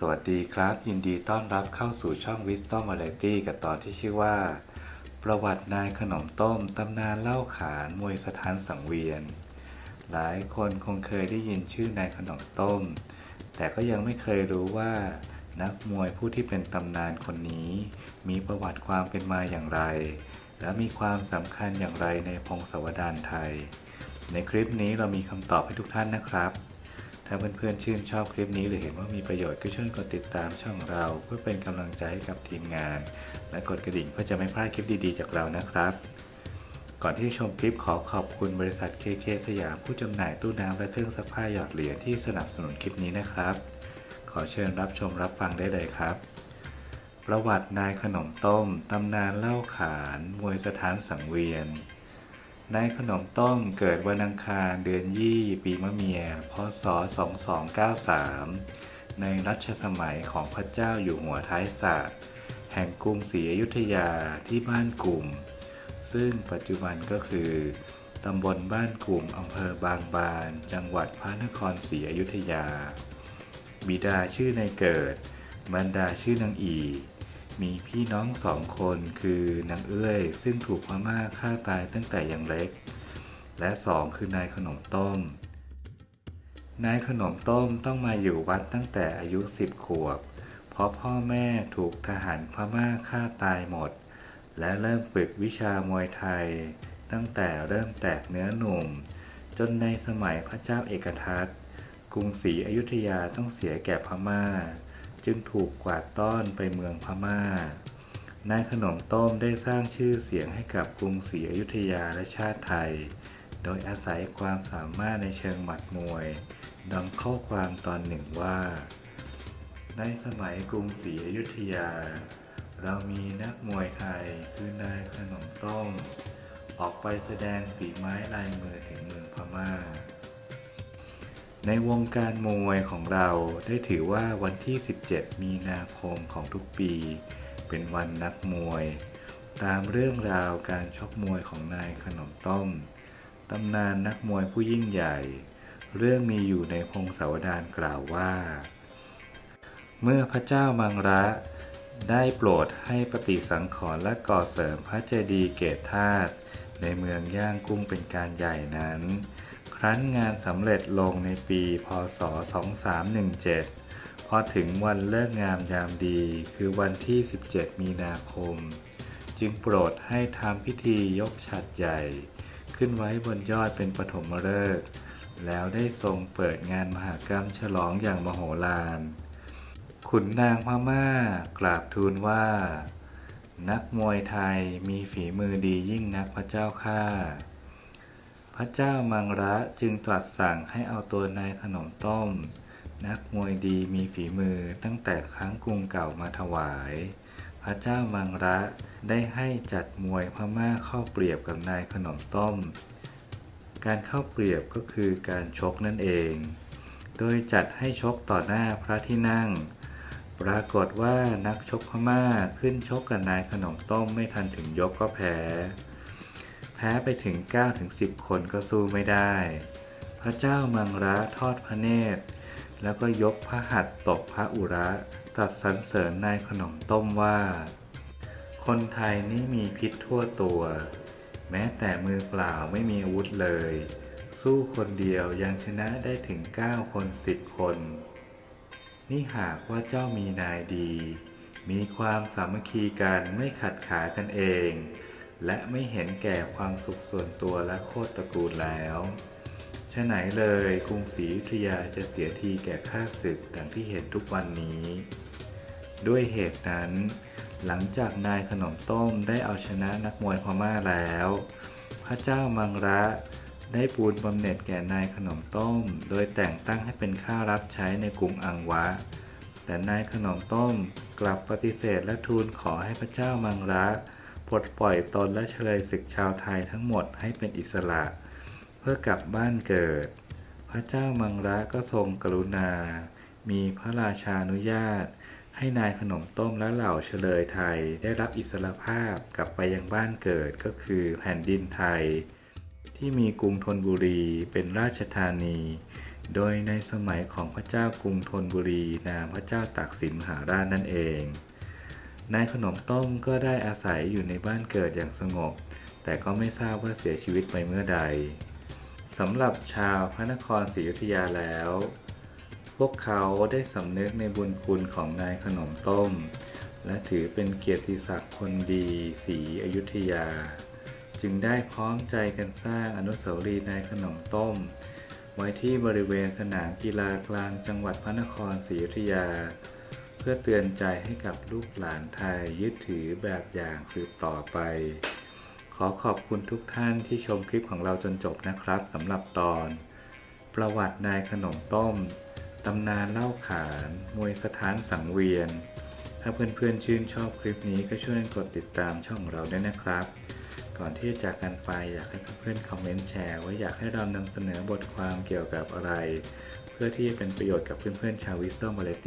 สวัสดีครับ ยินดีต้อนรับเข้าสู่ช่อง Wisdom Variety กับตอนที่ชื่อว่า ประวัตินายขนมต้ม ตำนานเล่าขานมวยสถานสังเวียน หลายคนคงเคยได้ยินชื่อนายขนมต้ม แต่ก็ยังไม่เคยรู้ว่า นักมวยผู้ที่เป็นตำนานคนนี้ มีประวัติความเป็นมาอย่างไร และมีความสำคัญอย่างไรในพงศาวดารไทย ในคลิปนี้เรามีคำตอบให้ทุกท่านนะครับ ถ้าเพื่อนๆชื่นชอบคลิปนี้หรือเห็นว่ามีประโยชน์ก็ช่วยกดติดตามช่องเรา เพื่อเป็นกำลังใจให้กับทีมงาน และกดกระดิ่งเพื่อจะไม่พลาดคลิปดีๆ จากเรานะครับ ก่อนที่จะชมคลิปขอขอบคุณบริษัท KK สยามผู้จำหน่ายตู้น้ำและเครื่องซักผ้าหยอดเหรียญที่สนับสนุนคลิปนี้นะครับ ขอเชิญรับชมรับฟังได้เลยครับ ประวัตินายขนมต้ม ตำนานเล่าขาน มวยสถานสังเวียน นายขนมต้มเกิดวันอังคารเดือนยี่ปีมะเมีย พศ 2293 ในรัชสมัยของพระเจ้าอยู่หัวท้ายศาสตร์แห่งกรุงศรีอยุธยาที่บ้านกลุ่ม ซึ่งปัจจุบันก็คือตำบลบ้านกลุ่มอำเภอบางบาน จังหวัดพระนครศรีอยุธยา บิดาชื่อนายเกิดบรรดาชื่อนางอี มีพี่น้องสองคนคือนางเอื้อยซึ่งถูกพม่าฆ่าตายตั้งแต่ยังเล็ก และสองคือนายขนมต้ม นายขนมต้มต้องมาอยู่วัดตั้งแต่อายุสิบขวบ เพราะพ่อแม่ถูกทหารพม่าฆ่าตายหมด และเริ่มฝึกวิชามวยไทย ตั้งแต่เริ่มแตกเนื้อหนุ่ม จนในสมัยพระเจ้าเอกทัตกรุงศรีอยุธยาต้องเสียแก่พม่า จึงถูกกวาดต้อนไปเมืองพม่า นายขนมต้มได้สร้างชื่อเสียงให้กับกรุงศรีอยุธยาและชาติไทย โดยอาศัยความสามารถในเชิงหมัดมวย ดังข้อความตอนหนึ่งว่า ในสมัยกรุงศรีอยุธยา เรามีนักมวยไทยคือนายขนมต้ม ออกไปแสดงฝีไม้ลายมือถึงเมืองพม่า ในวงการมวยของเราได้ถือว่าวันที่ 17 มีนาคมของทุกปี เป็นวันนักมวย ตามเรื่องราวการชกมวยของนายขนมต้มตำนานนักมวยผู้ยิ่งใหญ่ เรื่องมีอยู่ในพงศาวดารกล่าวว่า เมื่อพระเจ้ามังระได้โปรดให้ปฏิสังขรณ์และก่อเสริมพระเจดีย์เกตธาตุในเมืองย่างกุ้งเป็นการใหญ่นั้น ครั้นงานสำเร็จลงในปี พศ 2317 พอถึงวันเลิกงามยามดีคือวันที่ 17 มีนาคม จึงโปรดให้ทำพิธียกฉัดใหญ่ ขึ้นไว้บนยอดเป็นปฐมฤกษ์แล้วได้ทรงเปิดงานมหากรรมฉลองอย่างมโหฬารขุนนางพม่ากราบทูลว่า นักมวยไทยมีฝีมือดียิ่งนักพระเจ้าข้า พระเจ้ามังระจึงตรัสสั่งให้เอาตัวนายขนมต้ม นักมวยดีมีฝีมือตั้งแต่ครั้งกรุงเก่ามาถวาย พระเจ้ามังระได้ให้จัดมวยพม่าเข้าเปรียบกับนายขนมต้ม การเข้าเปรียบก็คือการชกนั่นเอง โดยจัดให้ชกต่อหน้าพระที่นั่ง ปรากฏว่านักชกพม่าขึ้นชกกับนายขนมต้มไม่ทันถึงยกก็แพ้ แพ้ไปถึง9-10ถึง10 คนก็สู้ไม่ได้ พระเจ้ามังระทอดพระเนตร แล้วก็ยกพระหัตถ์ตบพระอุระตรัสสรรเสริญนายขนมต้มว่า คนไทยนี่มีพิษทั่วตัว แม้แต่มือเปล่าไม่มีอาวุธเลย สู้คนเดียวยังชนะได้ถึง 9 คน10คน นี่หากว่าเจ้ามีนายดี มีความสามัคคีกันไม่ขัดขากันเอง และไม่เห็นแก่ความสุขส่วนตัวและโคตรตระกูลแล้วฉะไหนเลยกรุงศรีอยุธยาจะเสียทีแก่ข้าศึกดังที่เห็นทุกวันนี้ ด้วยเหตุนั้น หลังจากนายขนมต้มได้เอาชนะนักมวยพม่าแล้ว พระเจ้ามังระได้ปูนบำเหน็จแก่นายขนมต้ม โดยแต่งตั้งให้เป็นข้ารับใช้ในกรุงอังวะ แต่นายขนมต้มกลับปฏิเสธและทูลขอให้พระเจ้ามังระ ปลดปล่อยตนและเฉลยศึกชาวไทยทั้งหมดให้เป็นอิสระ เพื่อกลับบ้านเกิด พระเจ้ามังระก็ทรงกรุณา มีพระราชานุญาต ให้นายขนมต้มและเหล่าเฉลยไทยได้รับอิสรภาพกลับไปยังบ้านเกิดก็คือแผ่นดินไทย ที่มีกรุงธนบุรีเป็นราชธานี โดยในสมัยของพระเจ้ากรุงธนบุรีนามพระเจ้าตากสินมหาราชนั่นเอง นายขนมต้มก็ได้อาศัยอยู่ในบ้านเกิดอย่างสงบ แต่ก็ไม่ทราบว่าเสียชีวิตไปเมื่อใดสำหรับชาวพระนครศรีอยุธยาแล้ว พวกเขาได้สำนึกในบุญคุณของนายขนมต้ม และถือเป็นเกียรติศักดิ์คนดีศรีอยุธยา จึงได้พร้อมใจกันสร้างอนุสาวรีย์นายขนมต้ม ไว้ที่บริเวณสนามกีฬากลางจังหวัดพระนครศรีอยุธยา พื่อเตือนใจให้กับลูกหลานไทยยึดถือแบบอย่างสืบต่อไป ขอขอบคุณทุกท่านที่ชมคลิปของเราจนจบนะครับสำหรับตอน ประวัตินายขนมต้มตำนานเล่าขานมวยสถานสังเวียน ถ้าเพื่อนๆชื่นชอบคลิปนี้ก็ช่วยกดติดตามช่องเราด้วยนะครับ ก่อนที่จะจากกันไปอยากให้เพื่อนๆคอมเมนต์แชร์ว่าอยากให้เรานำเสนอบทความเกี่ยวกับอะไร เพื่อที่จะเป็นประโยชน์กับเพื่อนๆชาววิสตอมบาเลต